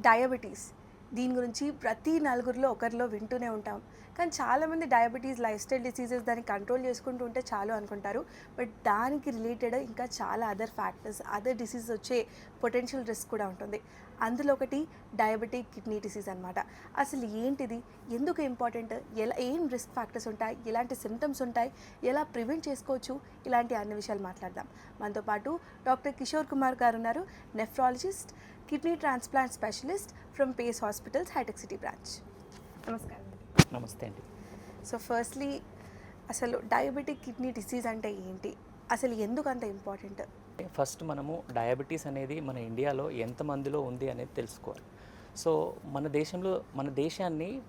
Diabetes. దీని గురించి ప్రతి నలుగురిలో ఒకరిలో వింటూనే ఉంటాం. కానీ చాలామంది డయాబెటీస్ లైఫ్ స్టైల్ డిసీజెస్ దాన్ని కంట్రోల్ చేసుకుంటూ ఉంటే చాలు అనుకుంటారు. బట్ దానికి రిలేటెడ్ ఇంకా చాలా అదర్ ఫ్యాక్టర్స్ అదర్ డిసీజ్ వచ్చే పొటెన్షియల్ రిస్క్ కూడా ఉంటుంది. అందులో ఒకటి డయాబెటిక్ కిడ్నీ డిసీజ్ అనమాట అసలు ఏంటిది? ఎందుకు ఇంపార్టెంట్? ఎలా ఏం రిస్క్ ఫ్యాక్టర్స్ ఉంటాయి? ఎలాంటి సిమ్టమ్స్ ఉంటాయి? ఎలా ప్రివెంట్ చేసుకోవచ్చు? ఇలాంటి అన్ని విషయాలు మాట్లాడదాం. మనతో పాటు డాక్టర్ కిషోర్ కుమార్ గారు ఉన్నారు nephrologist kidney transplant specialist from Pace hospitals hitech city branch నమస్కారం. నమస్తే అండి. సో ఫస్ట్లీ అసలు డయాబెటిక్ కిడ్నీ డిసీజ్ అంటే ఏంటి? అసలు ఎందుకు అంత ఇంపార్టెంట్? ఫస్ట్ మనము డయాబెటీస్ అనేది మన ఇండియాలో ఎంతమందిలో ఉంది అనేది తెలుసుకోవాలి. సో మన దేశంలో మన దేశాన్ని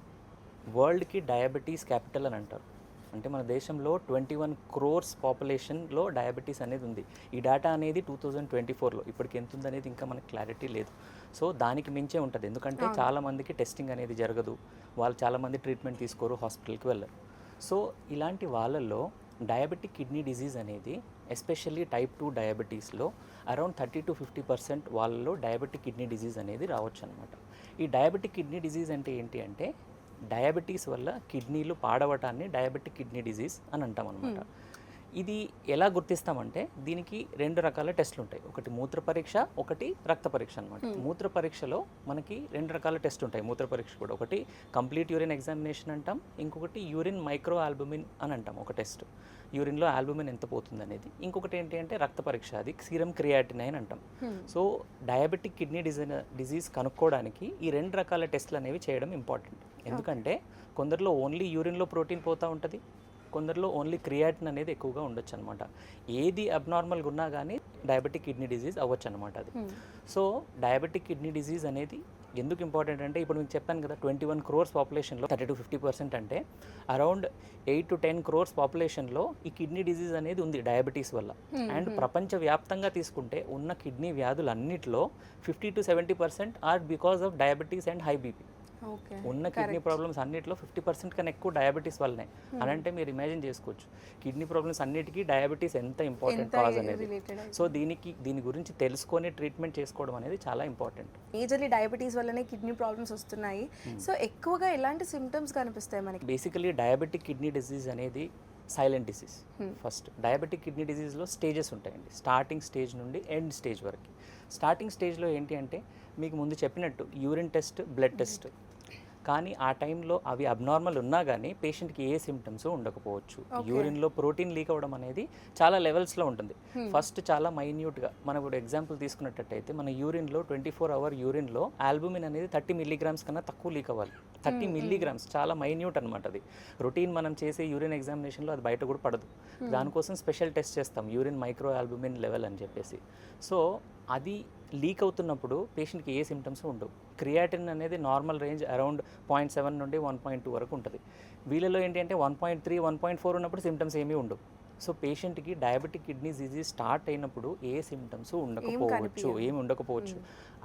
వరల్డ్కి డయాబెటీస్ క్యాపిటల్ అని అంటారు. అంటే మన దేశంలో ట్వంటీ వన్ క్రోర్స్ పాపులేషన్లో డయాబెటీస్ అనేది ఉంది. ఈ డేటా అనేది టూ థౌజండ్ ట్వంటీ ఫోర్లో ఇప్పటికి ఎంత ఉంది అనేది ఇంకా మనకు క్లారిటీ లేదు. సో దానికి మించే ఉంటుంది. ఎందుకంటే అవును. చాలా మందికి టెస్టింగ్ అనేది జరగదు. వాళ్ళు చాలామంది ట్రీట్మెంట్ తీసుకోరు హాస్పిటల్కి వెళ్ళరు. సో ఇలాంటి వాళ్ళల్లో డయాబెటిక్ కిడ్నీ డిజీజ్ అనేది especially type two డయాబెటీస్లో around thirty to fifty percent వాళ్ళలో డయాబెటిక్ కిడ్నీ డిజీజ్ అనేది రావచ్చు అనమాట ఈ డయాబెటిక్ కిడ్నీ డిజీజ్ అంటే ఏంటి అంటే డయాబెటీస్ వల్ల కిడ్నీలు పాడవటాన్ని డయాబెటిక్ కిడ్నీ డిజీజ్ అని అంటాం అనమాట ఇది ఎలా గుర్తిస్తామంటే దీనికి రెండు రకాల టెస్టులు ఉంటాయి. ఒకటి మూత్ర పరీక్ష ఒకటి రక్త పరీక్ష అనమాట. మూత్ర పరీక్షలో మనకి రెండు రకాల టెస్ట్ ఉంటాయి. మూత్ర పరీక్ష కూడా ఒకటి కంప్లీట్ యూరిన్ ఎగ్జామినేషన్ అంటాం. ఇంకొకటి యూరిన్ మైక్రో ఆల్బుమిన్ అని అంటాం ఒక టెస్ట్. యూరిన్లో ఆల్బుమిన్ ఎంత పోతుంది అనేది. ఇంకొకటి ఏంటి అంటే రక్త పరీక్ష అది సీరం క్రియాటినైన్ అంటాం. So diabetic kidney design disease కనుక్కోవడానికి ఈ రెండు రకాల టెస్ట్లు అనేవి చేయడం ఇంపార్టెంట్. ఎందుకంటే కొందరిలో ఓన్లీ యూరిన్లో ప్రోటీన్ పోతూ ఉంటుంది. కొందరిలో ఓన్లీ క్రియాటిన్ అనేది ఎక్కువగా ఉండొచ్చు అనమాట ఏది అబ్నార్మల్గా ఉన్నా కానీ డయాబెటిక్ కిడ్నీ డిజీజ్ అవ్వచ్చు అనమాట అది సో డయాబెటిక్ కిడ్నీ డిజీజ్ అనేది ఎందుకు ఇంపార్టెంట్ అంటే ఇప్పుడు మీకు చెప్పాను కదా ట్వంటీ వన్ క్రోర్స్ పాపులేషన్లో థర్టీ టు ఫిఫ్టీ పర్సెంట్ అంటే around eight to ten crores పాపులేషన్లో ఈ కిడ్నీ డిజీజ్ అనేది ఉంది డయాబెటీస్ వల్ల. అండ్ ప్రపంచవ్యాప్తంగా తీసుకుంటే ఉన్న kidney వ్యాధులన్నిటిలో fifty to seventy percent are because of diabetes and high BP ఉన్న కిడ్నీ ప్రాబ్లమ్స్ అన్నిటిలో ఫిఫ్టీ పర్సెంట్ కన్నా ఎక్కువ డయాబెటీస్ వల్లనే. అని అంటే మీరు ఇమాజిన్ చేసుకోవచ్చు. కిడ్నీ ప్రాబ్లమ్స్ అన్నిటికీ డయాబెటీస్ ఎంత ఇంపార్టెంట్ కాజ్ అనేది. సో దీనికి దీని గురించి తెలుసుకొని ట్రీట్మెంట్ చేసుకోవడం అనేది చాలా ఇంపార్టెంట్ మేజర్లీ డయాబెటీస్ వల్లనే కిడ్నీ ప్రాబ్లమ్స్ వస్తున్నాయి. సో ఎక్కువగా ఎలాంటి సిమ్టమ్స్ కనిపిస్తాయి మనకి? బేసికలీ డయాబెటిక్ కిడ్నీ డిసీజ్ అనేది silent disease Hmm. First diabetic kidney డిసీజ్లో stages ఉంటాయండి. స్టార్టింగ్ స్టేజ్ నుండి ఎండ్ స్టేజ్ వరకు. స్టార్టింగ్ స్టేజ్లో ఏంటి అంటే మీకు ముందు చెప్పినట్టు యూరిన్ టెస్ట్ బ్లడ్ టెస్ట్ కానీ ఆ టైంలో అవి అబ్నార్మల్ ఉన్నా కానీ పేషెంట్కి ఏ సిమ్టమ్స్ ఉండకపోవచ్చు. యూరిన్లో ప్రోటీన్ లీక్ అవ్వడం అనేది చాలా లెవెల్స్లో ఉంటుంది. ఫస్ట్ చాలా మైన్యూట్గా మనం ఇప్పుడు ఎగ్జాంపుల్ తీసుకున్నట్టయితే మన యూరిన్లో ట్వంటీ ఫోర్ అవర్ యూరిన్లో ఆల్బుమిన్ అనేది థర్టీ మిల్లీగ్రామ్స్ కన్నా తక్కువ లీక్ అవ్వాలి. థర్టీ మిల్లీగ్రామ్స్ చాలా మైన్యూట్ అనమాట అది. రొటీన్ మనం చేసే యూరిన్ ఎగ్జామినేషన్లో అది బయట కూడా పడదు. దానికోసం స్పెషల్ టెస్ట్ చేస్తాం. యూరిన్ మైక్రో ఆల్బుమిన్ లెవెల్ అని చెప్పేసి. సో అది లీక్ అవుతున్నప్పుడు పేషెంట్కి ఏ సిమ్టమ్స్ ఉండవు. క్రియాటిన్ అనేది normal range around point seven నుండి వన్ పాయింట్ టూ వరకు ఉంటుంది. వీళ్ళలో ఏంటి అంటే one point three one point four ఉన్నప్పుడు సిమ్టమ్స్ ఏమీ ఉండవు. సో పేషెంట్కి డయాబెటిక్ కిడ్నీ డిజీజ్ స్టార్ట్ అయినప్పుడు ఏ సిమ్టమ్స్ ఉండకపోవచ్చు. ఏమి ఉండకపోవచ్చు.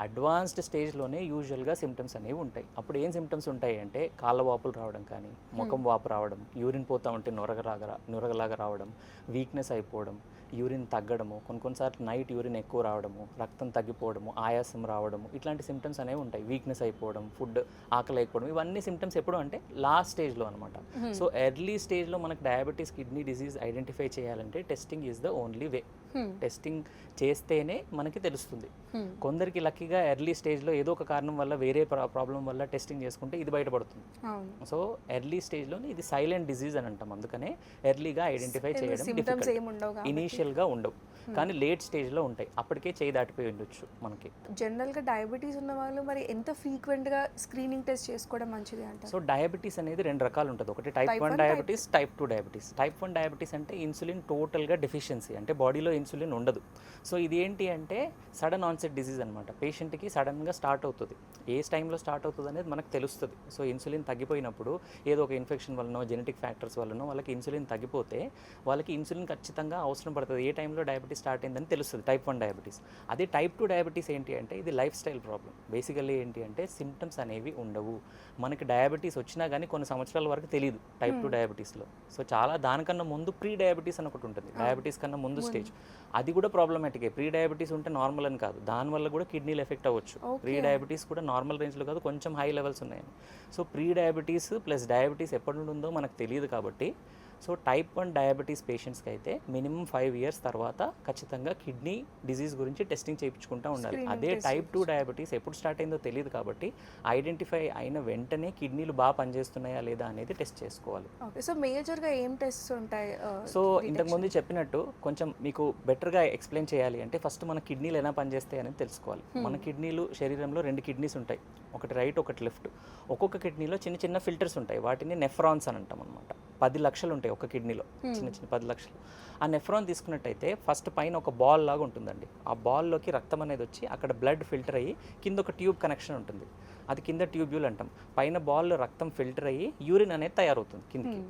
అడ్వాన్స్డ్ స్టేజ్లోనే యూజువల్గా సిమ్టమ్స్ అనేవి ఉంటాయి. అప్పుడు ఏం సిమ్టమ్స్ ఉంటాయి అంటే కాళ్ళ వాపులు రావడం కానీ ముఖం వాపు రావడం యూరిన్ పోతా ఉంటే నొరగలాగా నొరగలాగా రావడం వీక్నెస్ అయిపోవడం యూరిన్ తగ్గడము కొన్ని కొన్నిసార్లు నైట్ యూరిన్ ఎక్కువ రావడము రక్తం తగ్గిపోవడము ఆయాసం రావడము ఇట్లాంటి సిమ్టమ్స్ అనేవి ఉంటాయి. వీక్నెస్ అయిపోవడం ఫుడ్ ఆకలి అయిపోవడం ఇవన్నీ సిమ్టమ్స్ ఎప్పుడు అంటే లాస్ట్ స్టేజ్లో అనమాట సో ఎర్లీ స్టేజ్లో మనకు డయాబెటీస్ కిడ్నీ డిసీజ్ ఐడెంటిఫై చేయాలంటే testing is the only way testing చేస్తేనే మనకి తెలుస్తుంది. కొందరికి లక్కీగా ఎర్లీ స్టేజ్లో ఏదో ఒక కారణం వల్ల వేరే ప్రాబ్లం వల్ల టెస్టింగ్ చేసుకుంటే ఇది బయటపడుతుంది. సో ఎర్లీ స్టేజ్లోనే ఇది సైలెంట్ డిజీజ్ అని అంటాం. అందుకనే ఎర్లీగా ఐడెంటిఫై చేయడం ఇనీషియల్గా ఉండవు. కానీ లేట్ స్టేజ్లో ఉంటాయి. అప్పటికే చేయి దాటిపోయి ఉండొచ్చు మనకి. జనరల్గా డయాబెటీస్ ఉన్న వాళ్ళు మరి ఎంత ఫ్రీక్వెంట్గా స్క్రీనింగ్ టెస్ట్ చేసుకోవడం మంచిది అంటారు? సో డయాబెటీస్ అనేది రెండు రకాలు ఉంటుంది. ఒకటి type one diabetes type two diabetes type one diabetes అంటే ఇన్సులిన్ టోటల్గా డెఫిషియన్సీ అంటే బాడీలో ఇన్సులిన్ ఉండదు. సో ఇది ఏంటి అంటే సడన్ ఆన్సెట్ డిసీజ్ అనమాట పేషెంట్కి సడన్గా స్టార్ట్ అవుతుంది. ఏ టైంలో స్టార్ట్ అవుతుంది అనేది మనకు తెలుస్తుంది. సో ఇన్సులిన్ తగ్గిపోయినప్పుడు ఏదో ఒక ఇన్ఫెక్షన్ వలనో జెనెటిక్ ఫ్యాక్టర్స్ వలనో వాళ్ళకి ఇన్సులిన్ తగ్గిపోతే వాళ్ళకి ఇన్సులిన్ ఖచ్చితంగా అవసరం పడుతుంది. ఏ టైంలో డయాబెటీస్ డయాబెటీస్ స్టార్ట్ అయిందని తెలుస్తుంది టైప్ వన్ డయాబెటీస్ అదే టైప్ టూ డయాబెటీస్ ఏంటి అంటే ఇది లైఫ్ స్టైల్ ప్రాబ్లం బేసికల్లీ ఏంటి అంటే సిమ్టమ్స్ అనేవి ఉండవు. మనకి డయాబెటీస్ వచ్చినా కానీ కొన్ని సంవత్సరాల వరకు తెలియదు టైప్ టూ డయాబెటీస్లో సో చాలా దానికన్నా ముందు ప్రీ డయాబెటీస్ అని ఒకటి ఉంటుంది. డయాబెటీస్ కన్నా ముందు స్టేజ్ అది కూడా ప్రాబ్లమాటికే ప్రీ డయాబెటీస్ ఉంటే నార్మల్ అని కాదు. దానివల్ల కూడా కిడ్నీలు ఎఫెక్ట్ అవ్వచ్చు. ప్రీ డయాబెటీస్ కూడా నార్మల్ రేంజ్లో కాదు కొంచెం హై లెవెల్స్ ఉన్నాయి so pre diabetes plus diabetes ఎప్పటి నుండి ఉందో మనకు తెలియదు కాబట్టి సో టైప్ వన్ డయాబెటీస్ పేషెంట్స్కి అయితే మినిమం ఫైవ్ ఇయర్స్ తర్వాత ఖచ్చితంగా కిడ్నీ డిజీజ్ గురించి టెస్టింగ్ చేయించుకుంటూ ఉండాలి. అదే టైప్ టూ డయాబెటీస్ ఎప్పుడు స్టార్ట్ అయిందో తెలియదు కాబట్టి ఐడెంటిఫై అయిన వెంటనే కిడ్నీలు బాగా పనిచేస్తున్నాయా లేదా అనేది టెస్ట్ చేసుకోవాలి. సో మేజర్గా ఏం టెస్ట్స్ ఉంటాయి సో ఇంతకుముందు చెప్పినట్టు కొంచెం మీకు బెటర్గా ఎక్స్ప్లెయిన్ చేయాలి అంటే ఫస్ట్ మన కిడ్నీలు ఎలా పనిచేస్తాయి అనేది తెలుసుకోవాలి. మన కిడ్నీలు శరీరంలో రెండు కిడ్నీస్ ఉంటాయి. ఒకటి రైట్ ఒకటి లెఫ్ట్. ఒక్కొక్క కిడ్నీలో చిన్న చిన్న ఫిల్టర్స్ ఉంటాయి. వాటిని నెఫ్రాన్స్ అని అంటాం అనమాట పది లక్షలు ఉంటాయి ఒక కిడ్నీలో. చిన్న చిన్న పది లక్షలు. ఆ నెఫ్రాన్ తీసుకున్నట్టయితే ఫస్ట్ పైన ఒక బాల్ లాగా ఉంటుందండి. ఆ బాల్లోకి రక్తం అనేది వచ్చి అక్కడ బ్లడ్ ఫిల్టర్ అయ్యి కింద ఒక ట్యూబ్ కనెక్షన్ ఉంటుంది. అది కింద ట్యూబ్యూల్ అంటాం. పైన బాల్లో రక్తం ఫిల్టర్ అయ్యి యూరిన్ అనేది తయారవుతుంది కిందకి.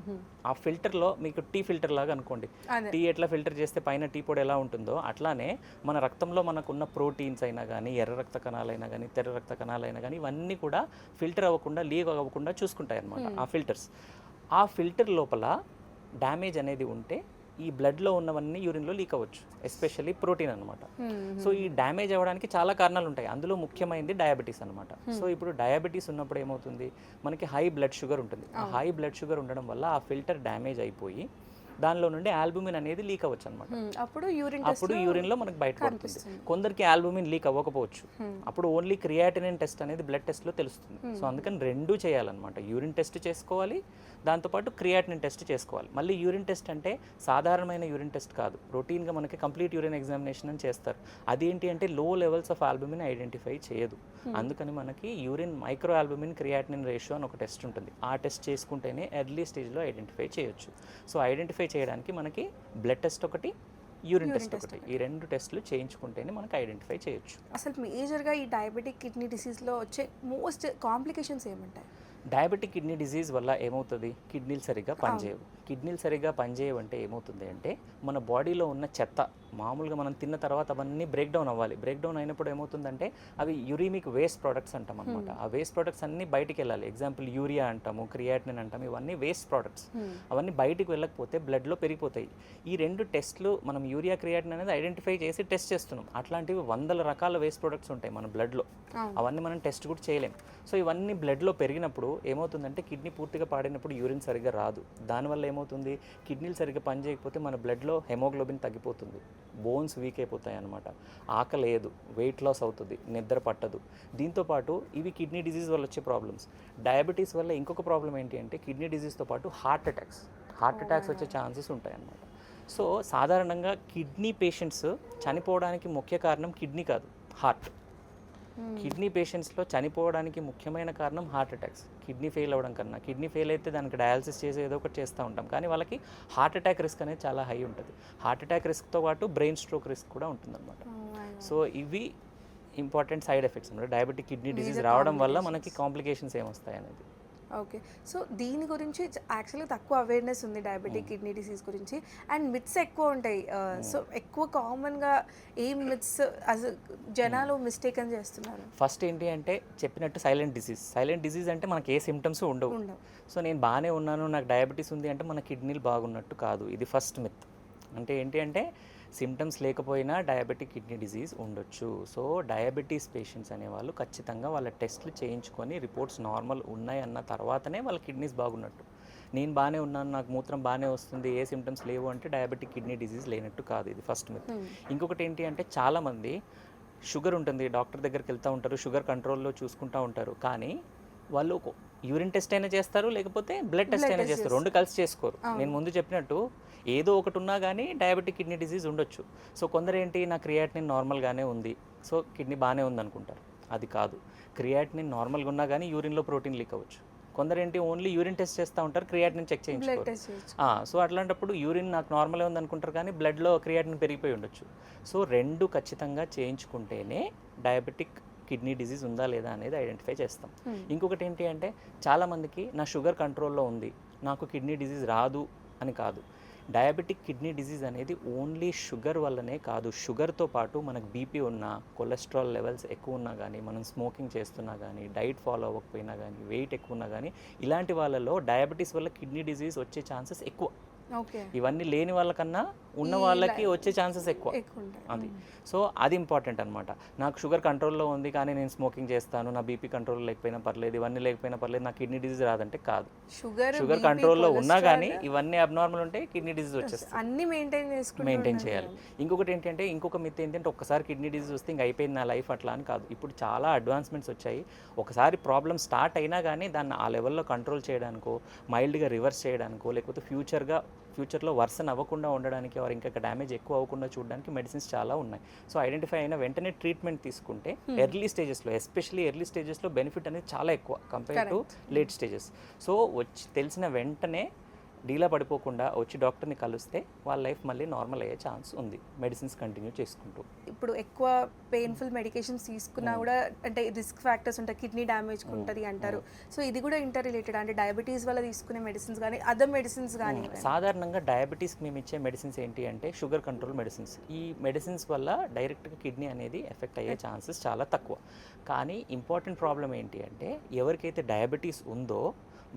ఆ ఫిల్టర్లో మీకు టీ ఫిల్టర్ లాగా అనుకోండి. టీ ఎట్లా ఫిల్టర్ చేస్తే పైన టీ పొడి ఎలా ఉంటుందో అట్లానే మన రక్తంలో మనకున్న ప్రోటీన్స్ అయినా కానీ ఎర్ర రక్త కణాలైనా కానీ తెర్ర రక్త కణాలైనా కానీ ఇవన్నీ కూడా ఫిల్టర్ అవ్వకుండా లీక్ అవ్వకుండా చూసుకుంటాయి అన్నమాట ఆ ఫిల్టర్స్ ఆ ఫిల్టర్ లోపల డ్యామేజ్ అనేది ఉంటే ఈ బ్లడ్లో ఉన్నవన్నీ యూరిన్లో లీక్ అవ్వచ్చు ఎస్పెషల్లీ ప్రోటీన్ అనమాట సో ఈ డ్యామేజ్ అవ్వడానికి చాలా కారణాలు ఉంటాయి. అందులో ముఖ్యమైనది డయాబెటీస్ అనమాట సో ఇప్పుడు డయాబెటీస్ ఉన్నప్పుడు ఏమవుతుంది? మనకి హై బ్లడ్ షుగర్ ఉంటుంది. ఆ హై బ్లడ్ షుగర్ ఉండడం వల్ల ఆ ఫిల్టర్ డ్యామేజ్ అయిపోయి దానిలో నుండి ఆల్బుమిన్ అనేది లీక్ అవ్వచ్చు అనమాట అప్పుడు యూరిన్ అప్పుడు యూరిన్లో మనకు బయటపడుతుంది. కొందరికి ఆల్బుమిన్ లీక్ అవ్వకపోవచ్చు. అప్పుడు ఓన్లీ క్రియాటినిన్ టెస్ట్ అనేది బ్లడ్ టెస్ట్లో తెలుస్తుంది. సో అందుకని రెండూ చేయాలన్నమాట. యూరిన్ టెస్ట్ చేసుకోవాలి దాంతోపాటు క్రియాటినిన్ టెస్ట్ చేసుకోవాలి. మళ్ళీ యూరిన్ టెస్ట్ అంటే సాధారణమైన యూరిన్ టెస్ట్ కాదు. రొటీన్గా మనకి కంప్లీట్ యూరిన్ ఎగ్జామినేషన్ అని చేస్తారు. అదేంటి అంటే low levels of albumin identify చేయదు. అందుకని మనకి urine micro albumin creatinine ratio అని ఒక టెస్ట్ ఉంటుంది. ఆ టెస్ట్ చేసుకుంటేనే ఎర్లీ స్టేజ్లో ఐడెంటిఫై చేయొచ్చు. సో ఐడెంటిఫై చేయడానికి మనకి బ్లడ్ టెస్ట్ ఒకటి యూరిన్ టెస్ట్ ఒకటి. ఈ రెండు టెస్టులు చేయించుకుంటేనే మనకి ఐడెంటిఫై చేయొచ్చు. అసలు మేజర్గా ఈ డయాబెటిక్ కిడ్నీ డిసీజ్లో వచ్చే మోస్ట్ కాంప్లికేషన్స్ ఏముంటాయి? డయాబెటిక్ కిడ్నీ డిజీజ్ వల్ల ఏమవుతుంది? కిడ్నీలు సరిగ్గా పనిచేయవు. కిడ్నీలు సరిగ్గా పనిచేయవు అంటే ఏమవుతుంది అంటే మన బాడీలో ఉన్న చెత్త మామూలుగా మనం తిన్న తర్వాత అవన్నీ బ్రేక్ డౌన్ అవ్వాలి. బ్రేక్ డౌన్ అయినప్పుడు ఏమవుతుందంటే అవి యురీమిక్ వేస్ట్ ప్రోడక్ట్స్ అంటాం అనమాట ఆ వేస్ట్ ప్రోడక్ట్స్ అన్నీ బయటికి వెళ్ళాలి. ఎగ్జాంపుల్ యూరియా అంటాము క్రియాటినిన్ అంటాము ఇవన్నీ వేస్ట్ ప్రోడక్ట్స్ అవన్నీ బయటికి వెళ్ళకపోతే బ్లడ్లో పెరిగిపోతాయి. ఈ రెండు టెస్ట్లు మనం యూరియా క్రియాటిన్ అనేది ఐడెంటిఫై చేసి టెస్ట్ చేస్తున్నాం. అట్లాంటివి వందల రకాల వేస్ట్ ప్రోడక్ట్స్ ఉంటాయి మన బ్లడ్లో అవును. అవన్నీ మనం టెస్ట్ కూడా చేయలేం. సో ఇవన్నీ బ్లడ్లో పెరిగినప్పుడు ఏమవుతుందంటే కిడ్నీ పూర్తిగా పాడినప్పుడు యూరిన్ సరిగ్గా రాదు. దానివల్ల ఏమవుతుంది? కిడ్నీలు సరిగ్గా పనిచేయకపోతే మన బ్లడ్లో హెమోగ్లోబిన్ తగ్గిపోతుంది. బోన్స్ వీక్ అయిపోతాయి అనమాట ఆకలి లేదు వెయిట్ లాస్ అవుతుంది నిద్ర పట్టదు. దీంతోపాటు ఇవి కిడ్నీ డిజీజ్ వల్ల వచ్చే ప్రాబ్లమ్స్ డయాబెటీస్ వల్ల ఇంకొక ప్రాబ్లం ఏంటి అంటే కిడ్నీ డిజీజ్తో పాటు హార్ట్ అటాక్స్ హార్ట్ అటాక్స్ వచ్చే ఛాన్సెస్ ఉంటాయి అన్నమాట సో సాధారణంగా కిడ్నీ పేషెంట్స్ చనిపోవడానికి ముఖ్య కారణం కిడ్నీ కాదు హార్ట్ కిడ్నీ పేషెంట్స్లో చనిపోవడానికి ముఖ్యమైన కారణం హార్ట్ అటాక్స్. కిడ్నీ ఫెయిల్ అవ్వడం కన్నా. కిడ్నీ ఫెయిల్ అయితే దానికి డయాలసిస్ చేసి ఏదో ఒకటి చేస్తూ ఉంటాం. కానీ వాళ్ళకి హార్ట్ అటాక్ రిస్క్ అనేది చాలా హై ఉంటుంది. హార్ట్ అటాక్ రిస్క్తో పాటు బ్రెయిన్ స్ట్రోక్ రిస్క్ కూడా ఉంటుందన్నమాట. సో ఇవి ఇంపార్టెంట్ సైడ్ ఎఫెక్ట్స్ అన్నమాట డయాబెటిక్ కిడ్నీ డిసీజ్ రావడం వల్ల మనకి కాంప్లికేషన్స్ ఏమొస్తాయి అనేది ఓకే సో దీని గురించి యాక్చువల్గా తక్కువ అవేర్నెస్ ఉంది డయాబెటిక్ కిడ్నీ డిసీజ్ గురించి. అండ్ మిత్స్ ఎక్కువ ఉంటాయి. సో ఎక్కువ కామన్గా ఏం మిత్స్ జనాలు మిస్టేక్ అని చేస్తున్నారు? ఫస్ట్ ఏంటి అంటే చెప్పినట్టు సైలెంట్ డిసీజ్ సైలెంట్ డిసీజ్ అంటే మనకి ఏ సిమ్టమ్స్ ఉండవు. ఉండవు. సో నేను బాగానే ఉన్నాను నాకు డయాబెటీస్ ఉంది అంటే మన కిడ్నీలు బాగున్నట్టు కాదు. ఇది ఫస్ట్ మిత్ అంటే ఏంటి అంటే సిమ్టమ్స్ లేకపోయినా డయాబెటిక్ కిడ్నీ డిసీజ్ ఉండొచ్చు. సో డయాబెటీస్ పేషెంట్స్ అనేవాళ్ళు ఖచ్చితంగా వాళ్ళ టెస్ట్లు చేయించుకొని రిపోర్ట్స్ నార్మల్ ఉన్నాయి అన్న తర్వాతనే వాళ్ళ కిడ్నీస్ బాగున్నట్టు. నేను బాగానే ఉన్నాను నాకు మూత్రం బాగానే వస్తుంది ఏ సిమ్టమ్స్ లేవు అంటే డయాబెటిక్ కిడ్నీ డిసీజ్ లేనట్టు కాదు ఇది ఫస్ట్ మిత్. ఇంకొకటి ఏంటి అంటే చాలామంది షుగర్ ఉంటుంది డాక్టర్ దగ్గరికి వెళ్తూ ఉంటారు షుగర్ కంట్రోల్లో చూసుకుంటూ ఉంటారు. కానీ వాళ్ళు యూరిన్ టెస్ట్ అయినా చేస్తారు లేకపోతే బ్లడ్ టెస్ట్ అయినా చేస్తారు. రెండు కలిసి చేసుకోరు. నేను ముందు చెప్పినట్టు ఏదో ఒకటి ఉన్నా కానీ డయాబెటిక్ కిడ్నీ డిసీజ్ ఉండొచ్చు. సో కొందరు ఏంటి నా క్రియాటినిన్ నార్మల్గానే ఉంది. సో కిడ్నీ బాగానే ఉంది అనుకుంటారు అది కాదు. క్రియాటినిన్ నార్మల్గా ఉన్నా కానీ యూరిన్లో ప్రోటీన్ లీక్ అవ్వచ్చు. కొందరు ఏంటి ఓన్లీ యూరిన్ టెస్ట్ చేస్తూ ఉంటారు క్రియాటినిన్ చెక్ చేయించుకోరు. సో అట్లాంటప్పుడు యూరిన్ నాకు నార్మల్గా ఉంది అనుకుంటారు కానీ బ్లడ్లో క్రియాటిన్ పెరిగిపోయి ఉండొచ్చు. సో రెండు ఖచ్చితంగా చేయించుకుంటేనే డయాబెటిక్ కిడ్నీ డిసీజ్ ఉందా లేదా అనేది ఐడెంటిఫై చేస్తాం. ఇంకొకటి ఏంటి అంటే చాలామందికి నా షుగర్ కంట్రోల్లో ఉంది నాకు కిడ్నీ డిసీజ్ రాదు అని కాదు. డయాబెటిక్ కిడ్నీ డిసీజ్ అనేది ఓన్లీ షుగర్ వల్లనే కాదు. షుగర్తో పాటు మనకు బీపీ ఉన్నా కొలెస్ట్రాల్ లెవెల్స్ ఎక్కువ ఉన్నా కానీ మనం స్మోకింగ్ చేస్తున్నా కానీ డైట్ ఫాలో అవ్వకపోయినా కానీ వెయిట్ ఎక్కువ ఉన్నా కానీ ఇలాంటి వాళ్ళలో డయాబెటీస్ వల్ల కిడ్నీ డిసీజ్ వచ్చే ఛాన్సెస్ ఎక్కువ. ఇవన్నీ లేని వాళ్ళకన్నా ఉన్న వాళ్ళకి వచ్చే ఛాన్సెస్ ఎక్కువ. అది. సో అది ఇంపార్టెంట్ అనమాట నాకు షుగర్ కంట్రోల్లో ఉంది కానీ నేను స్మోకింగ్ చేస్తాను నా బీపీ కంట్రోల్ లేకపోయినా పర్లేదు ఇవన్నీ లేకపోయినా పర్లేదు నా కిడ్నీ డిసీజ్ రాదంటే కాదు. షుగర్ షుగర్ కంట్రోల్లో ఉన్నా కానీ ఇవన్నీ అబ్నార్మల్ ఉంటే కిడ్నీ డిసీజ్ వచ్చేస్తుంది అన్ని మెయింటైన్ చేసుకుంటూ మెయింటైన్. చేయాలి. ఇంకొకటి ఏంటంటే ఇంకొక మిత్ ఏంటంటే ఒక్కసారి కిడ్నీ డిసీజ్ వస్తే ఇంకా అయిపోయింది నా లైఫ్ అట్లా అని కాదు. ఇప్పుడు చాలా అడ్వాన్స్మెంట్స్ వచ్చాయి. ఒకసారి ప్రాబ్లం స్టార్ట్ అయినా కానీ దాన్ని ఆ లెవెల్లో కంట్రోల్ చేయడానికో మైల్డ్గా రివర్స్ చేయడానికో లేకపోతే ఫ్యూచర్గా ఫ్యూచర్లో వర్సన్ అవ్వకుండా ఉండడానికి వారు ఇంకా డ్యామేజ్ ఎక్కువ అవ్వకుండా చూడడానికి మెడిసిన్స్ చాలా ఉన్నాయి. సో ఐడెంటిఫై అయిన వెంటనే ట్రీట్మెంట్ తీసుకుంటే ఎర్లీ స్టేజెస్లో ఎస్పెషల్లీ ఎర్లీ స్టేజెస్లో బెనిఫిట్ అనేది చాలా ఎక్కువ compare to late stages. So వచ్చి తెలిసిన వెంటనే డీలా పడిపోకుండా వచ్చి డాక్టర్ని కలిస్తే వాళ్ళ లైఫ్ మళ్ళీ నార్మల్ అయ్యే ఛాన్స్ ఉంది. మెడిసిన్స్ కంటిన్యూ చేసుకుంటూ. ఇప్పుడు ఎక్కువ పెయిన్ఫుల్ మెడికేషన్స్ తీసుకున్నా కూడా అంటే రిస్క్ ఫ్యాక్టర్స్ ఉంటాయి కిడ్నీ డ్యామేజ్ ఉంటుంది అంటారు. సో ఇది కూడా ఇంటర్ రిలేటెడ్ అంటే డయాబెటీస్ వల్ల తీసుకునే మెడిసిన్స్ కానీ అదర్ మెడిసిన్స్ కానీ సాధారణంగా డయాబెటీస్కి మేము ఇచ్చే మెడిసిన్స్ ఏంటి అంటే షుగర్ కంట్రోల్ మెడిసిన్స్ ఈ మెడిసిన్స్ వల్ల డైరెక్ట్గా కిడ్నీ అనేది ఎఫెక్ట్ అయ్యే ఛాన్సెస్ చాలా తక్కువ. కానీ ఇంపార్టెంట్ ప్రాబ్లం ఏంటి అంటే ఎవరికైతే డయాబెటీస్ ఉందో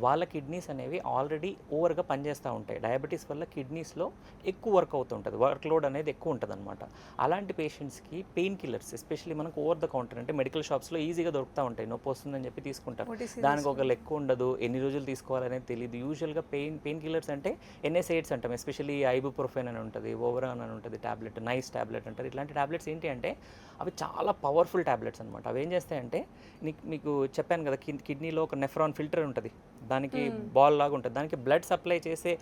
వాళ్ళ కిడ్నీస్ అనేవి ఆల్రెడీ ఓవర్గా పనిచేస్తూ ఉంటాయి. డయాబెటీస్ వల్ల కిడ్నీస్లో ఎక్కువ వర్క్ అవుతుంటుంది వర్క్ లోడ్ అనేది ఎక్కువ ఉంటుంది అనమాట అలాంటి పేషెంట్స్కి పెయిన్ కిల్లర్స్ ఎస్పెషల్లీ మనకు ఓవర్ ద కౌంటర్ అంటే మెడికల్ షాప్స్లో ఈజీగా దొరుకుతూ ఉంటాయి. నొప్పి వస్తుందని చెప్పి తీసుకుంటారు. దానికి ఒక లెక్క ఉండదు. ఎన్ని రోజులు తీసుకోవాలనేది తెలియదు యూజువల్గా పెయిన్ పెయిన్ కిల్లర్స్ అంటే ఎన్ఎస్ఐడ్స్ అంటాం. ఎస్పెషల్లీ ఐబుప్రొఫెన్ అని ఉంటుంది ఓవరాన్ అని ఉంటుంది టాబ్లెట్ నైస్ టాబ్లెట్ అంటారు. ఇట్లాంటి టాబ్లెట్స్ ఏంటి అంటే అవి చాలా పవర్ఫుల్ టాబ్లెట్స్ అనమాట అవి ఏం చేస్తాయంటే నీకు మీకు చెప్పాను కదా కిడ్నీలో ఒక నెఫ్రాన్ ఫిల్టర్ ఉంటుంది. దానికి బాల్ లాగా ఉంటుంది. దానికి బ్లడ్ సప్లై చేసే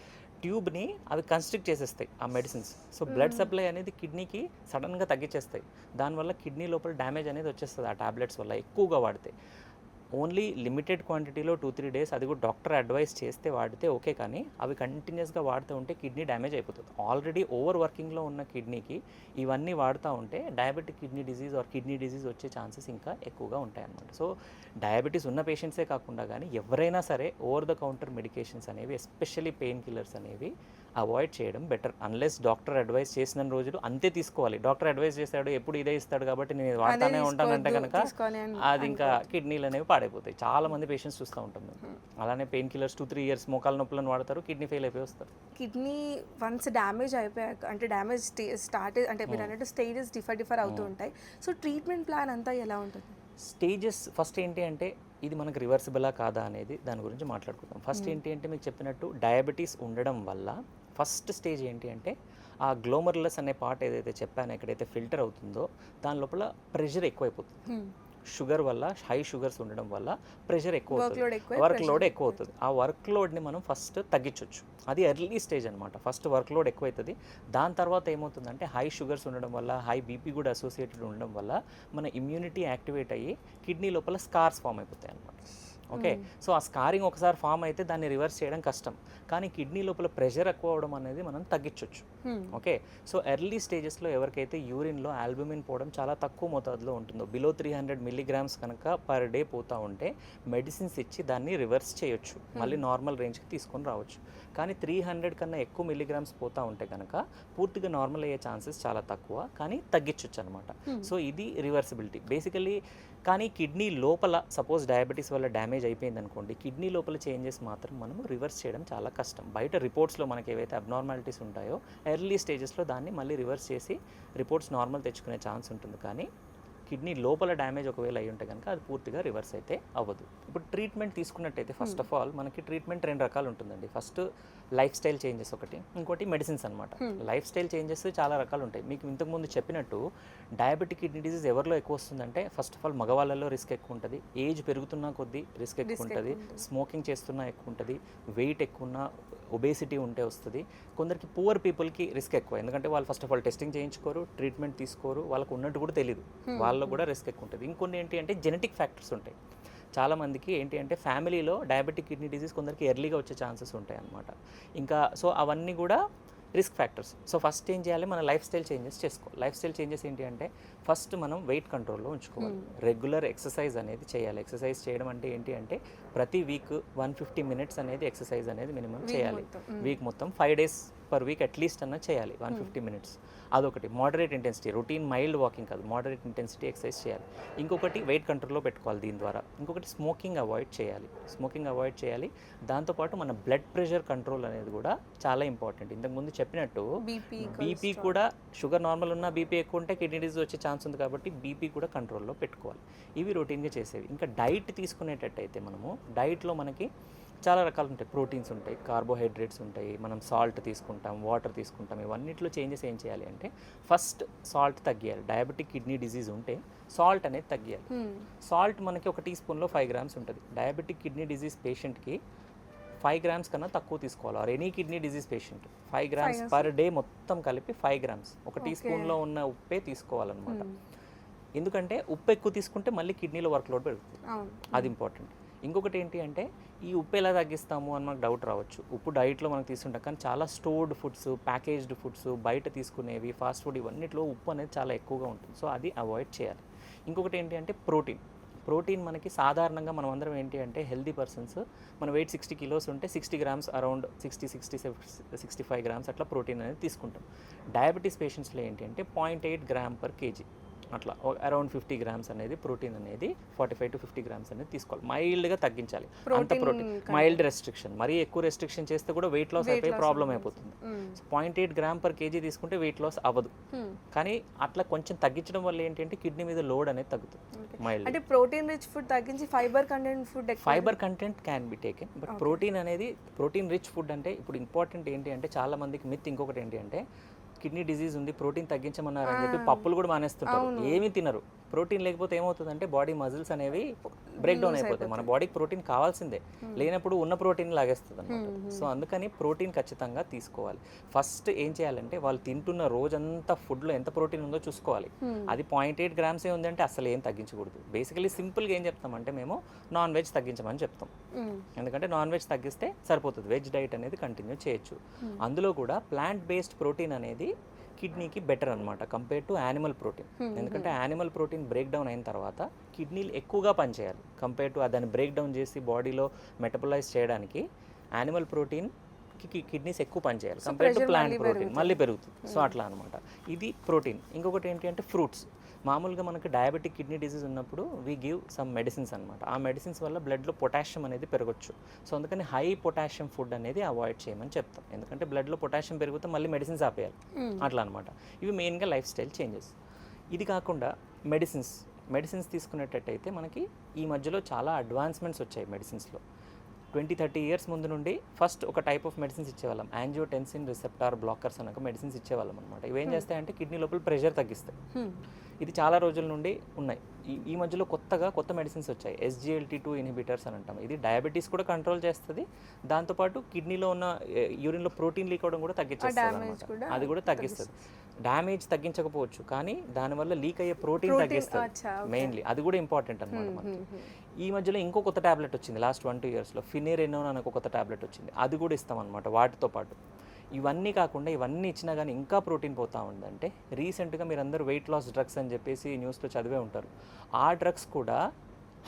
ట్యూబ్ని అవి కన్స్ట్రిక్ట్ చేసేస్తాయి ఆ మెడిసిన్స్ సో బ్లడ్ సప్లై అనేది కిడ్నీకి సడన్గా తగ్గించేస్తాయి. దానివల్ల కిడ్నీ లోపల డ్యామేజ్ అనేది వచ్చేస్తుంది ఆ టాబ్లెట్స్ వల్ల ఎక్కువగా వాడితే. ఓన్లీ లిమిటెడ్ క్వాంటిటీలో టూ త్రీ డేస్ అది కూడా డాక్టర్ అడ్వైస్ చేస్తే వాడితే ఓకే కానీ అవి కంటిన్యూస్గా వాడుతూ ఉంటే కిడ్నీ డ్యామేజ్ అయిపోతుంది. ఆల్రెడీ ఓవర్ వర్కింగ్లో ఉన్న కిడ్నీకి ఇవన్నీ వాడుతూ ఉంటే diabetic kidney disease or kidney disease వచ్చే ఛాన్సెస్ ఇంకా ఎక్కువగా ఉంటాయి అన్నమాట సో డయాబెటీస్ ఉన్న పేషెంట్సే కాకుండా కానీ ఎవరైనా సరే ఓవర్ ద కౌంటర్ మెడికేషన్స్ అనేవి ఎస్పెషల్లీ పెయిన్ కిల్లర్స్ అనేవి అవాయిడ్ చేయడం బెటర్. అన్లెస్ డాక్టర్ అడ్వైస్ చేసిన రోజులు అంతే తీసుకోవాలి. డాక్టర్ అడ్వైస్ చేస్తాడు ఎప్పుడు ఇదే ఇస్తాడు కాబట్టి నేను వాడుతానే ఉంటానంటే కనుక అది ఇంకా కిడ్నీలు అనేవి పాడైపోతాయి. చాలా మంది పేషెంట్స్ చూస్తూ ఉంటాం మేము. అలానే pain killers two three years మోకాల నొప్పులను వాడతారు కిడ్నీ ఫెయిల్ అయిపోయి వస్తారు. కిడ్నీ వన్స్ డ్యామేజ్ అయిపోయాక అంటే డ్యామేజ్ స్టార్ట్ అంటే మీరు అన్నట్టు స్టేజెస్ డిఫర్ డిఫర్ అవుతూ ఉంటాయి. సో ట్రీట్మెంట్ ప్లాన్ అంతా ఎలా ఉంటుంది? స్టేజెస్ ఫస్ట్ ఏంటి అంటే ఇది మనకు రివర్సిబులా కాదా అనేది దాని గురించి మాట్లాడుకుందాం. ఫస్ట్ ఏంటి అంటే మీకు చెప్పినట్టు డయాబెటీస్ ఉండడం వల్ల ఫస్ట్ స్టేజ్ ఏంటి అంటే ఆ గ్లోమర్లెస్ అనే పార్ట్ ఏదైతే చెప్పానో ఎక్కడైతే ఫిల్టర్ అవుతుందో దాని లోపల ప్రెషర్ ఎక్కువైపోతుంది. షుగర్ వల్ల హై షుగర్స్ ఉండడం వల్ల ప్రెషర్ ఎక్కువ వర్క్ లోడ్ అవుతుంది ఎక్కువ వర్క్ లోడ్ ఎక్కువ అవుతుంది. ఆ వర్క్ లోడ్ని మనం ఫస్ట్ తగ్గించవచ్చు అది ఎర్లీ స్టేజ్ అనమాట ఫస్ట్ వర్క్ లోడ్ ఎక్కువ అవుతుంది దాని తర్వాత ఏమవుతుందంటే హై షుగర్స్ ఉండడం వల్ల హై బీపీ కూడా అసోసియేటెడ్ ఉండడం వల్ల మన ఇమ్యూనిటీ యాక్టివేట్ అయ్యి కిడ్నీ లోపల స్కార్స్ ఫామ్ అయిపోతాయి అనమాట ఓకే? సో ఆ స్కారింగ్ ఒకసారి ఫామ్ అయితే దాన్ని రివర్స్ చేయడం కష్టం. కానీ కిడ్నీ లోపల ప్రెషర్ ఎక్కువ అవడం అనేది మనం తగ్గించవచ్చు ఓకే? సో ఎర్లీ స్టేజెస్లో ఎవరికైతే యూరిన్లో ఆల్బుమిన్ పోవడం చాలా తక్కువ మోతాదులో ఉంటుందో బిలో త్రీ హండ్రెడ్ మిల్లీగ్రామ్స్ కనుక పర్ డే పోతా ఉంటే మెడిసిన్స్ ఇచ్చి దాన్ని రివర్స్ చేయొచ్చు. మళ్ళీ నార్మల్ రేంజ్కి తీసుకొని రావచ్చు. కానీ త్రీ హండ్రెడ్ కన్నా ఎక్కువ మిల్లీగ్రామ్స్ పోతా ఉంటే కనుక పూర్తిగా నార్మల్ అయ్యే ఛాన్సెస్ చాలా తక్కువ. కానీ తగ్గించవచ్చు అనమాట సో ఇది రివర్సిబిలిటీ బేసికలీ కానీ కిడ్నీ లోపల సపోజ్ డయాబెటీస్ వల్ల డ్యామేజ్ అయిపోయింది అనుకోండి కిడ్నీ లోపల చేంజెస్ మాత్రం మనం రివర్స్ చేయడం చాలా కష్టం. బయట రిపోర్ట్స్లో మనకి ఏవైతే అబ్నార్మాలిటీస్ ఉంటాయో ఎర్లీ స్టేజెస్లో దాన్ని మళ్ళీ రివర్స్ చేసి రిపోర్ట్స్ నార్మల్ తెచ్చుకునే ఛాన్స్ ఉంటుంది. కానీ కిడ్నీ లోపల డ్యామేజ్ ఒకవేళ అయి ఉంటే కనుక అది పూర్తిగా రివర్స్ అయితే అవ్వదు. ఇప్పుడు ట్రీట్మెంట్ తీసుకున్నట్టయితే ఫస్ట్ ఆఫ్ ఆల్ మనకి ట్రీట్మెంట్ రెండు రకాలు ఉంటుందండి. ఫస్ట్ లైఫ్ స్టైల్ చేంజెస్ ఒకటి ఇంకోటి మెడిసిన్స్ అనమాట లైఫ్ స్టైల్ చేంజెస్ చాలా రకాలు ఉంటాయి. మీకు ఇంతకుముందు చెప్పినట్టు డయాబెటిక్ కిడ్నీ డిసీజ్ ఎవరిలో ఎక్కువ వస్తుందంటే ఫస్ట్ ఆఫ్ ఆల్ మగవాళ్ళలో రిస్క్ ఎక్కువ ఉంటుంది. ఏజ్ పెరుగుతున్నా కొద్దీ రిస్క్ ఎక్కువ ఉంటుంది. స్మోకింగ్ చేస్తున్నా ఎక్కువ ఉంటుంది. వెయిట్ ఎక్కువ ఉన్నా ఒబేసిటీ ఉంటే వస్తుంది. కొందరికి పువర్ పీపుల్కి రిస్క్ ఎక్కువ. ఎందుకంటే వాళ్ళు ఫస్ట్ ఆఫ్ ఆల్ టెస్టింగ్ చేయించుకోరు ట్రీట్మెంట్ తీసుకోరు వాళ్ళకు ఉన్నట్టు కూడా తెలియదు వాళ్ళలో కూడా రిస్క్ ఎక్కువ ఉంటుంది. ఇంకొన్ని ఏంటి అంటే జెనెటిక్ ఫ్యాక్టర్స్ ఉంటాయి. చాలా మందికి ఏంటి అంటే ఫ్యామిలీలో డయాబెటిక్ కిడ్నీ డిసీజ్ కొందరికి ఎర్లీగా వచ్చే ఛాన్సెస్ ఉంటాయి అన్నమాట ఇంకా సో అవన్నీ కూడా రిస్క్ ఫ్యాక్టర్స్. సో ఫస్ట్ ఏం చేయాలి? మన లైఫ్ స్టైల్ చేంజెస్ చేసుకో లైఫ్ స్టైల్ చేంజెస్ ఏంటి అంటే ఫస్ట్ మనం వెయిట్ కంట్రోల్లో ఉంచుకోవాలి. రెగ్యులర్ ఎక్సర్సైజ్ అనేది చేయాలి. ఎక్సర్సైజ్ చేయడం అంటే ఏంటి అంటే ప్రతి వీక్ వన్ ఫిఫ్టీ మినిట్స్ అనేది ఎక్సర్సైజ్ అనేది మినిమం చేయాలి. వీక్ మొత్తం five days per week at least అన్న చేయాలి. వన్ ఫిఫ్టీ మినిట్స్ అదొకటి. Moderate intensity routine mild walking కాదు. మోడరేట్ ఇంటెన్సిటీ ఎక్సర్సైజ్ చేయాలి. ఇంకొకటి వెయిట్ కంట్రోల్లో పెట్టుకోవాలి దీని ద్వారా. ఇంకొకటి స్మోకింగ్ అవాయిడ్ చేయాలి. స్మోకింగ్ అవాయిడ్ చేయాలి. దాంతోపాటు మన బ్లడ్ ప్రెషర్ కంట్రోల్ అనేది కూడా చాలా ఇంపార్టెంట్ ఇంతకుముందు చెప్పినట్టు బీపీ బీపీ కూడా షుగర్ నార్మల్ ఉన్న బీపీ ఎక్కువ ఉంటే కిడ్నీ డిజీజ్ వచ్చే ఛాన్స్ ఉంది కాబట్టి బీపీ కూడా కంట్రోల్లో పెట్టుకోవాలి. ఇవి రొటీన్గా చేసేవి. ఇంకా డైట్ తీసుకునేటట్టయితే మనము డైట్లో మనకి చాలా రకాలు ఉంటాయి. ప్రోటీన్స్ ఉంటాయి కార్బోహైడ్రేట్స్ ఉంటాయి మనం సాల్ట్ తీసుకుంటాం వాటర్ తీసుకుంటాం ఇవన్నిట్లో చేంజెస్ ఏం చేయాలి అంటే ఫస్ట్ సాల్ట్ తగ్గియాలి. డయాబెటిక్ కిడ్నీ డిజీజ్ ఉంటే సాల్ట్ అనేది తగ్గియాలి. సాల్ట్ మనకి ఒక టీ స్పూన్లో ఫైవ్ గ్రామ్స్ ఉంటుంది. డయాబెటిక్ కిడ్నీ డిజీజ్ పేషెంట్కి ఫైవ్ గ్రామ్స్ కన్నా తక్కువ తీసుకోవాలి. Or any kidney disease patient. Five grams per day మొత్తం కలిపి ఫైవ్ గ్రామ్స్. ఒక టీ స్పూన్లో ఉన్న ఉప్పే తీసుకోవాలన్నమాట. ఎందుకంటే ఉప్పు ఎక్కువ తీసుకుంటే మళ్ళీ కిడ్నీలో వర్క్లోడ్ పెరుగుతుంది. అవును. అది ఇంపార్టెంట్. ఇంకొకటి ఏంటి అంటే ఈ ఉప్పు ఎలా తగ్గిస్తాము అని మనకు డౌట్ రావచ్చు. ఉప్పు డైట్లో మనకు తీసుకుంటాం కానీ చాలా స్టోర్డ్ ఫుడ్స్ ప్యాకేజ్డ్ ఫుడ్స్ బయట తీసుకునేవి ఫాస్ట్ ఫుడ్ ఇవన్నిట్లో ఉప్పు అనేది చాలా ఎక్కువగా ఉంటుంది. సో అది అవాయిడ్ చేయాలి. ఇంకొకటి ఏంటి అంటే ప్రోటీన్. ప్రోటీన్ మనకి సాధారణంగా మనం అందరం ఏంటి అంటే హెల్దీ పర్సన్స్ మన వెయిట్ సిక్స్టీ కిలోస్ ఉంటే sixty grams around sixty sixty sixty five grams అట్లా ప్రోటీన్ అనేది తీసుకుంటాం. డయాబెటీస్ పేషెంట్స్లో ఏంటి అంటే point eight gram per KG అట్లా. అరౌండ్ ఫిఫ్టీ గ్రామ్స్ అనేది ప్రోటీన్ అనేది forty five to fifty grams అనేది తీసుకోవాలి. మైల్డ్గా తగ్గించాలి. అంత ప్రోటీన్ మైల్డ్ రెస్ట్రిక్షన్. మరీ ఎక్కువ రెస్ట్రిక్షన్ చేస్తే కూడా వెయిట్ లాస్ అయిపోయి ప్రాబ్లం అయిపోతుంది. Point eight gram per KG తీసుకుంటే వెయిట్ లాస్ అవ్వదు. కానీ అట్లా కొంచెం తగ్గించడం వల్ల ఏంటంటే కిడ్నీ మీద లోడ్ అనేది తగ్గుతుంది మైల్డ్ అంటే ప్రోటీన్ రిచ్ ఫుడ్ తగ్గించి fibre content food fibre content can be taken but protein అనేది ప్రోటీన్ రిచ్ ఫుడ్ అంటే ఇప్పుడు ఇంపార్టెంట్ ఏంటి అంటే చాలా మందికి మిత్ ఇంకొకటి ఏంటి అంటే కిడ్నీ డిజీజ్ ఉంది ప్రోటీన్ తగ్గించమన్నారు అని చెప్పి పప్పులు కూడా మానేస్తుంటారు. ఏమీ తినరు. ప్రోటీన్ లేకపోతే ఏమవుతుందంటే బాడీ మజిల్స్ అనేవి బ్రేక్ డౌన్ అయిపోతాయి. మన బాడీకి ప్రోటీన్ కావాల్సిందే. లేనప్పుడు ఉన్న ప్రోటీన్ లాగేస్తుంది అనమాట సో అందుకని ప్రోటీన్ ఖచ్చితంగా తీసుకోవాలి. ఫస్ట్ ఏం చేయాలంటే వాళ్ళు తింటున్న రోజంతా ఫుడ్లో ఎంత ప్రోటీన్ ఉందో చూసుకోవాలి. అది పాయింట్ ఎయిట్ గ్రామ్సే ఉందంటే అసలు ఏం తగ్గించకూడదు. బేసికలీ సింపుల్గా ఏం చెప్తామంటే మేము నాన్ వెజ్ తగ్గించమని చెప్తాం. ఎందుకంటే నాన్ వెజ్ తగ్గిస్తే సరిపోతుంది. వెజ్ డైట్ అనేది కంటిన్యూ చేయొచ్చు. అందులో కూడా ప్లాంట్ బేస్డ్ ప్రోటీన్ అనేది కిడ్నీకి బెటర్ అనమాట కంపేర్ టు యానిమల్ ప్రోటీన్. ఎందుకంటే యానిమల్ ప్రోటీన్ బ్రేక్ డౌన్ అయిన తర్వాత కిడ్నీలు ఎక్కువగా పనిచేయాలి. కంపేర్ టు దాన్ని బ్రేక్ డౌన్ చేసి బాడీలో మెటబలైజ్ చేయడానికి యానిమల్ ప్రోటీన్ కిడ్నీస్ ఎక్కువ పనిచేయాలి. కంపేర్ టు ప్లాంట్ ప్రోటీన్ మళ్ళీ పెరుగుతుంది. సో అట్లా అనమాట ఇది ప్రోటీన్. ఇంకొకటి ఏంటి అంటే ఫ్రూట్స్. మామూలుగా మనకి డయాబెటిక్ కిడ్నీ డిసీజ్ ఉన్నప్పుడు వీ గివ్ సమ్ మెడిసిన్స్ అనమాట ఆ మెడిసిన్స్ వల్ల బ్లడ్లో పొటాషియం అనేది పెరగచ్చు. సో అందుకని హై పొటాషియం ఫుడ్ అనేది అవాయిడ్ చేయమని చెప్తాం. ఎందుకంటే బ్లడ్లో పొటాషియం పెరిగితే మళ్ళీ మెడిసిన్స్ ఆపేయాలి. అట్లా అనమాట ఇవి మెయిన్గా లైఫ్ స్టైల్ చేంజెస్ ఇది కాకుండా మెడిసిన్స్ మెడిసిన్స్ తీసుకునేటట్టయితే మనకి ఈ మధ్యలో చాలా అడ్వాన్స్మెంట్స్ వచ్చాయి మెడిసిన్స్లో ట్వంటీ థర్టీ ఇయర్స్ ముందు నుండి ఫస్ట్ ఒక టైప్ ఆఫ్ మెడిసిన్స్ ఇచ్చేవాళ్ళం. యాంజియోటెన్సిన్ రిసెప్టార్ బ్లాకర్స్ అనక మెడిసిన్స్ ఇచ్చేవాళ్ళం అనమాట ఇవేం చేస్తాయంటే కిడ్నీ లోపల ప్రెషర్ తగ్గిస్తాయి. ఇది చాలా రోజుల నుండి ఉన్నాయి. ఈ ఈ మధ్యలో కొత్తగా కొత్త మెడిసిన్స్ వచ్చాయి. ఎస్జిఎల్టీ టూ ఇన్హిబిటర్స్ అని అంటాం. ఇది డయాబెటీస్ కూడా కంట్రోల్ చేస్తుంది. దాంతోపాటు కిడ్నీలో ఉన్న యూరిన్లో ప్రోటీన్ లీక్ అవడం కూడా తగ్గించేస్తుంది అది కూడా తగ్గిస్తుంది. డ్యామేజ్ తగ్గించకపోవచ్చు కానీ దానివల్ల లీక్ అయ్యే ప్రోటీన్ తగ్గిస్తుంది మెయిన్లీ. అది కూడా ఇంపార్టెంట్ అనమాట మనకి. ఈ మధ్యలో ఇంకో కొత్త టాబ్లెట్ వచ్చింది లాస్ట్ వన్ టూ ఇయర్స్లో. ఫినేరెనోన్ అనే ఒక కొత్త టాబ్లెట్ వచ్చింది. అది కూడా ఇస్తాం అనమాట వాటితో పాటు. ఇవన్నీ కాకుండా ఇవన్నీ ఇచ్చినా కానీ ఇంకా ప్రోటీన్ పోతా ఉందంటే రీసెంట్గా మీరు అందరూ వెయిట్ లాస్ డ్రగ్స్ అని చెప్పేసి న్యూస్లో చదివే ఉంటారు. ఆ డ్రగ్స్ కూడా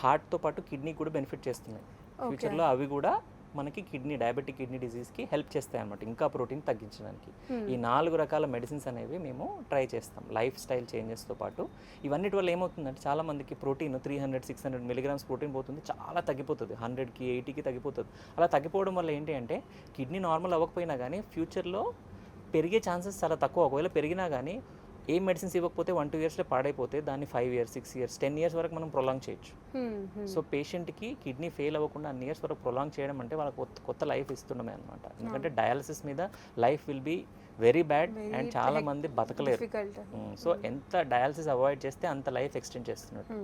హార్ట్తో పాటు కిడ్నీ కూడా బెనిఫిట్ చేస్తున్నాయి. ఫ్యూచర్లో అవి కూడా మనకి కిడ్నీ డయాబెటిక్ కిడ్నీ డిసీజ్కి హెల్ప్ చేస్తాయి అనమాట ఇంకా ప్రోటీన్ తగ్గించడానికి. ఈ నాలుగు రకాల మెడిసిన్స్ అనేవి మేము ట్రై చేస్తాం. లైఫ్ స్టైల్ చేంజెస్తో పాటు. ఇవన్నిటి వల్ల ఏమవుతుందంటే చాలా మందికి protein three hundred six hundred milligrams protein పోతుంది. చాలా తగ్గిపోతుంది. హండ్రెడ్కి ఎయిటీకి తగ్గిపోతుంది. అలా తగ్గిపోవడం వల్ల ఏంటి అంటే కిడ్నీ నార్మల్ అవ్వకపోయినా కానీ ఫ్యూచర్లో పెరిగే ఛాన్సెస్ చాలా తక్కువ. ఒకవేళ పెరిగినా కానీ ఏం మెడిసిన్స్ ఇవ్వకపోతే వన్ టూ ఇయర్స్లో పాడైపోతే దాన్ని five years six years ten years వరకు మనం ప్రొలాంగ్ చేయొచ్చు. సో పేషెంట్కి కిడ్నీ ఫెయిల్ అవ్వకుండా అన్ని ఇయర్స్ వరకు ప్రొలాంగ్ చేయడం అంటే వాళ్ళకి కొత్త లైఫ్ ఇస్తున్నమే అనమాట ఎందుకంటే డయాలసిస్ మీద life will be very bad and చాలా మంది బతకలేరు. సో ఎంత డయాలసిస్ అవాయిడ్ చేస్తే అంత లైఫ్ ఎక్స్టెండ్ చేస్తున్నట్టు.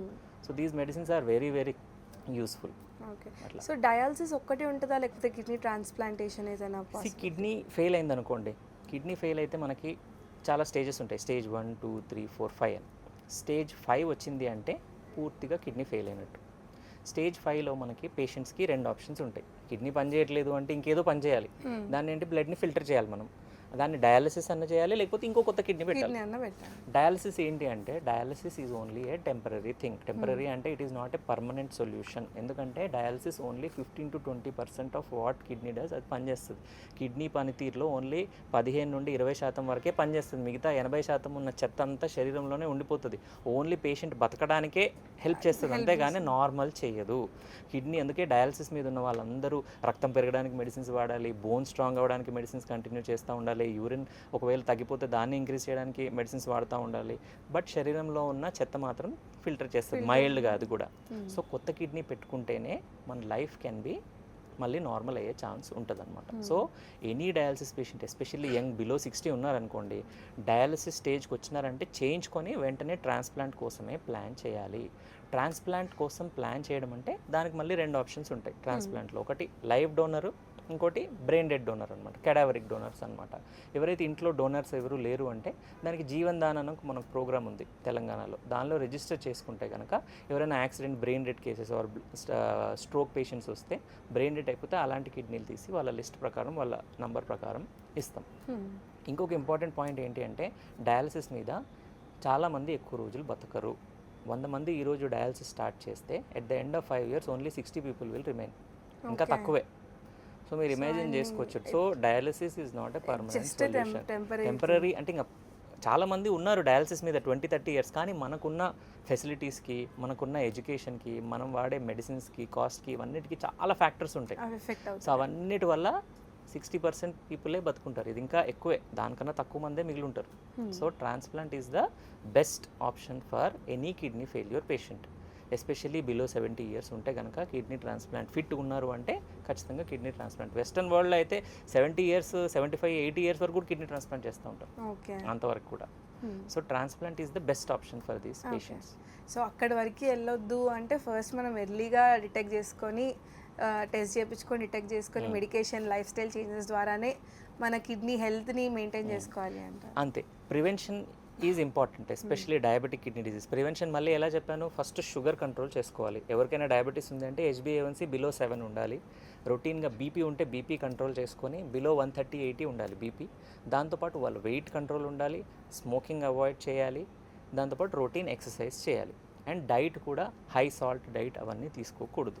So these medicines are very very useful okay so dialysis ఒక్కటే ఉంటుందా? లేకపోతే కిడ్నీ ట్రాన్స్ప్లాంటేషన్ ఏదైనా కిడ్నీ ఫెయిల్ అయింది అనుకోండి కిడ్నీ ఫెయిల్ అయితే మనకి చాలా స్టేజెస్ ఉంటాయి. Stage one two three four five అని. స్టేజ్ ఫైవ్ వచ్చింది అంటే పూర్తిగా కిడ్నీ ఫెయిల్ అయినట్టు. స్టేజ్ ఫైవ్లో మనకి పేషెంట్స్కి రెండు ఆప్షన్స్ ఉంటాయి. కిడ్నీ పని చేయట్లేదు అంటే ఇంకేదో పని చేయాలి. దాన్ని ఏంటి? బ్లడ్ని ఫిల్టర్ చేయాలి మనం. దాన్ని డయాలసిస్ అన్న చేయాలి లేకపోతే ఇంకో కొత్త కిడ్నీ పెట్టాలి. డయాలసిస్ ఏంటి అంటే dialysis is only a temporary thing temporary అంటే it is not a permanent solution ఎందుకంటే dialysis only fifteen to twenty percent of what kidney does అది పనిచేస్తుంది. కిడ్నీ పనితీరులో ఓన్లీ పదిహేను నుండి ఇరవై శాతం వరకే పనిచేస్తుంది. మిగతా ఎనభై శాతం ఉన్న చెత్త అంతా శరీరంలోనే ఉండిపోతుంది. ఓన్లీ పేషెంట్ బతకడానికే హెల్ప్ చేస్తుంది. అంతేగాని నార్మల్ చేయదు. కిడ్నీ అందుకే డయాలసిస్ మీద ఉన్న వాళ్ళందరూ రక్తం పెరగడానికి మెడిసిన్స్ వాడాలి బోన్ స్ట్రాంగ్ అవ్వడానికి మెడిసిన్స్ కంటిన్యూ చేస్తూ ఉండాలి. యూరిన్ ఒకవేళ తగ్గిపోతే దాన్ని ఇంక్రీజ్ చేయడానికి మెడిసిన్స్ వాడుతూ ఉండాలి. బట్ శరీరంలో ఉన్న చెత్త మాత్రం ఫిల్టర్ చేస్తుంది మైల్డ్గా అది కూడా. సో కొత్త కిడ్నీ పెట్టుకుంటేనే మన లైఫ్ కెన్ బి మళ్ళీ నార్మల్ అయ్యే ఛాన్స్ ఉంటుంది అనమాట so any dialysis patient especially young below sixty ఉన్నారనుకోండి డయాలసిస్ స్టేజ్కి వచ్చినారంటే చేయించుకొని వెంటనే ట్రాన్స్ప్లాంట్ కోసమే ప్లాన్ చేయాలి. ట్రాన్స్ప్లాంట్ కోసం ప్లాన్ చేయడం అంటే దానికి మళ్ళీ రెండు ఆప్షన్స్ ఉంటాయి ట్రాన్స్ప్లాంట్లో ఒకటి లైవ్ డోనరు ఇంకోటి బ్రెయిన్ డెడ్ డోనర్ అనమాట కెడావరిక్ డోనర్స్ అనమాట ఎవరైతే ఇంట్లో డోనర్స్ ఎవరు లేరు అంటే దానికి జీవన్ దాన్ అని మనకు ప్రోగ్రామ్ ఉంది తెలంగాణలో. దానిలో రిజిస్టర్ చేసుకుంటే కనుక ఎవరైనా accident brain dead cases or stroke patients వస్తే బ్రెయిన్ డెడ్ అయిపోతే అలాంటి కిడ్నీలు తీసి వాళ్ళ లిస్ట్ ప్రకారం వాళ్ళ నంబర్ ప్రకారం ఇస్తాం. ఇంకొక ఇంపార్టెంట్ పాయింట్ ఏంటి అంటే డయాలసిస్ మీద చాలామంది ఎక్కువ రోజులు బతకరు. వంద మంది ఈరోజు డయాలసిస్ స్టార్ట్ చేస్తే at the end of five years only sixty people will remain ఇంకా. తక్కువే. సో మీరు ఇమాజిన్ చేసుకోవచ్చు. So dialysis is not a permanent temporary అంటే ఇంకా చాలా మంది ఉన్నారు డయాలసిస్ మీద ట్వంటీ థర్టీ ఇయర్స్ కానీ మనకున్న ఫెసిలిటీస్కి మనకున్న ఎడ్యుకేషన్కి మనం వాడే మెడిసిన్స్కి కాస్ట్కి ఇవన్నిటికి చాలా ఫ్యాక్టర్స్ ఉంటాయి. సో అవన్నిటి వల్ల సిక్స్టీ పర్సెంట్ పీపులే బతుకుంటారు. ఇది ఇంకా ఎక్కువే. దానికన్నా తక్కువ మందే మిగిలి ఉంటారు. So transplant is the best option for any kidney failure patient especially below seventy years ఉంటే కనుక కిడ్నీ ట్రాన్స్ప్లాంట్ ఫిట్ ఉన్నారు అంటే ఖచ్చితంగా కిడ్నీ ట్రాన్స్ప్లాంట్. వెస్ట్రన్ వరల్డ్లో అయితే seventy years seventy five eighty years వరకు కూడా కిడ్నీ ట్రాన్స్ప్లాంట్ చేస్తూ ఉంటాం. ఓకే. అంతవరకు కూడా. So transplant is the best option for these. Patients. So అక్కడి వరకు వెళ్ళొద్దు అంటే ఫస్ట్ మనం ఎర్లీగా డిటెక్ట్ చేసుకొని టెస్ట్ చేయించుకొని డిటెక్ట్ చేసుకొని. మెడికేషన్ లైఫ్ స్టైల్ చేంజెస్ ద్వారానే మన కిడ్నీ హెల్త్ని మెయింటైన్ చేసుకోవాలి అంట అంతే. Prevention is important especially diabetic kidney disease. Prevention మళ్ళీ ఎలా చెప్పాను? ఫస్ట్ షుగర్ కంట్రోల్ చేసుకోవాలి. ఎవరికైనా డయాబెటీస్ ఉందంటే హెచ్బిఏవన్సీ బిలో సెవెన్ ఉండాలి. రొటీన్గా బీపీ ఉంటే బీపీ కంట్రోల్ చేసుకొని బిలో వన్ థర్టీ ఎయిటీ ఉండాలి బీపీ దాంతోపాటు వాళ్ళ వెయిట్ కంట్రోల్ ఉండాలి స్మోకింగ్ అవాయిడ్ చేయాలి దాంతోపాటు రొటీన్ ఎక్సర్సైజ్ చేయాలి. అండ్ డైట్ కూడా హై సాల్ట్ డైట్ అవన్నీ తీసుకోకూడదు.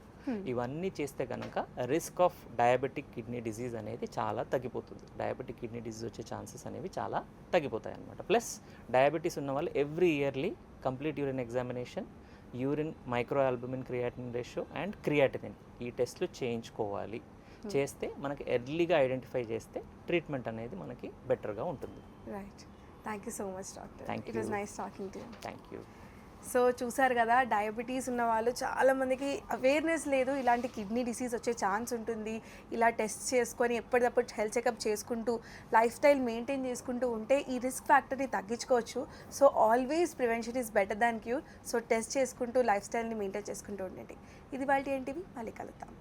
ఇవన్నీ చేస్తే కనుక risk of diabetic kidney disease అనేది చాలా తగ్గిపోతుంది. డయాబెటిక్ కిడ్నీ డిసీజ్ వచ్చే ఛాన్సెస్ అనేవి చాలా తగ్గిపోతాయి అన్నమాట. ప్లస్ డయాబెటీస్ ఉన్న వాళ్ళు every yearly complete urine examination urine micro albumin creatine ratio and creatinine ఈ టెస్ట్లు చేయించుకోవాలి. చేస్తే మనకి ఎర్లీగా ఐడెంటిఫై చేస్తే ట్రీట్మెంట్ అనేది మనకి బెటర్గా ఉంటుంది. Right thank you so much doctor was you. Nice talking to thank you so చూసారు కదా డయాబెటీస్ ఉన్న వాళ్ళు చాలా మందికి అవేర్నెస్ లేదు. ఇలాంటి కిడ్నీ డిసీజ్ వచ్చే ఛాన్స్ ఉంటుంది. ఇలా టెస్ట్ చేసుకొని ఎప్పటికప్పుడు హెల్త్ చెకప్ చేసుకుంటూ లైఫ్ స్టైల్ మెయింటైన్ చేసుకుంటూ ఉంటే ఈ రిస్క్ ఫ్యాక్టర్ని తగ్గించుకోవచ్చు. So always prevention is better than cure so test చేసుకుంటూ లైఫ్ స్టైల్ని మెయింటైన్ చేసుకుంటూ ఉండండి. ఇది వాళ్ళ ఏంటివి? మళ్ళీ కలుద్దాం.